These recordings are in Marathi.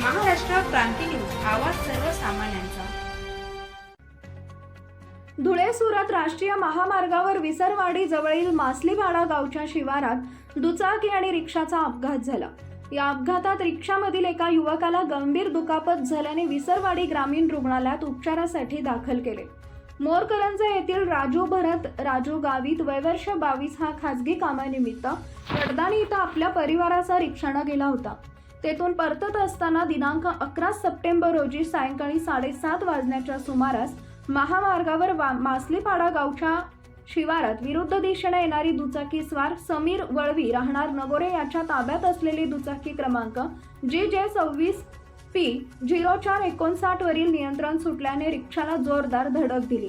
क्रांती न्यूज. आवाज सर्वसामान्यांचा. धुळे सुरत राष्ट्रीय महामार्गावर विसरवाडी जवळील मासलीवाडा गावच्या शिवारात दुचाकी आणि रिक्षाचा अपघात झाला. या अपघातात रिक्षामधील एका युवकाला गंभीर दुखापत झाल्याने विसरवाडी ग्रामीण रुग्णालयात उपचारासाठी दाखल केले. मोरकरंजा येथील राजू भरत राजू गावित वयवर्ष बावीस हा खासगी कामानिमित्त वडदानी इथं आपल्या परिवाराचा रिक्षानं गेला होता. तेथून परतत असताना दिनांक अकरा सप्टेंबर रोजी सायंकाळी साडेसात वाजण्याच्या सुमारास महामार्गावर वा मासलीपाडा गावच्या शिवारात विरुद्ध दिशेने येणारी दुचाकी स्वार समीर वळवी राहणार नगोरे याच्या ताब्यात असलेली दुचाकी क्रमांक जे जे सव्वीस पी झिरो चार एकोणसाठ वरील नियंत्रण सुटल्याने रिक्षाला जोरदार धडक दिली.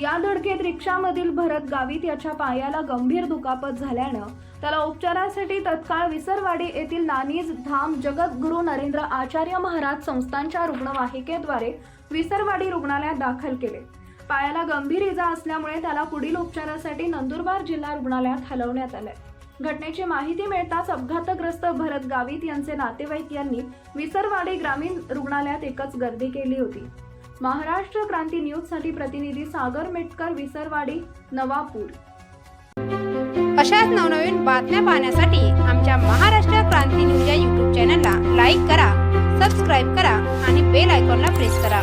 या धडकेत रिक्षामधील भरत गावित याच्या पायाला गंभीर दुखापत झाल्यानं त्याला उपचारासाठी तत्काळ विसरवाडी येथील नानीज धाम जगद्गुरु नरेंद्र आचार्य महाराज संस्थांच्या रुग्णवाहिकेद्वारे विसरवाडी रुग्णालयात दाखल केले. पायाला गंभीर इजा असल्यामुळे त्याला पुढील उपचारासाठी नंदुरबार जिल्हा रुग्णालयात हलवण्यात आले. घटनेची माहिती मिळताच अपघातग्रस्त भरत गावित यांचे नातेवाईक यांनी विसरवाडी ग्रामीण रुग्णालयात एकच गर्दी केली होती. महाराष्ट्र क्रांती न्यूजसाठी प्रतिनिधी सागर मेटकर विसरवाडी नवापूर. अशाच नवनवीन बातम्या पाहण्यासाठी आमच्या महाराष्ट्र क्रांती न्यूज या यूट्यूब चॅनलला लाईक करा सबस्क्राईब करा आणि बेल आयकॉनला प्रेस करा.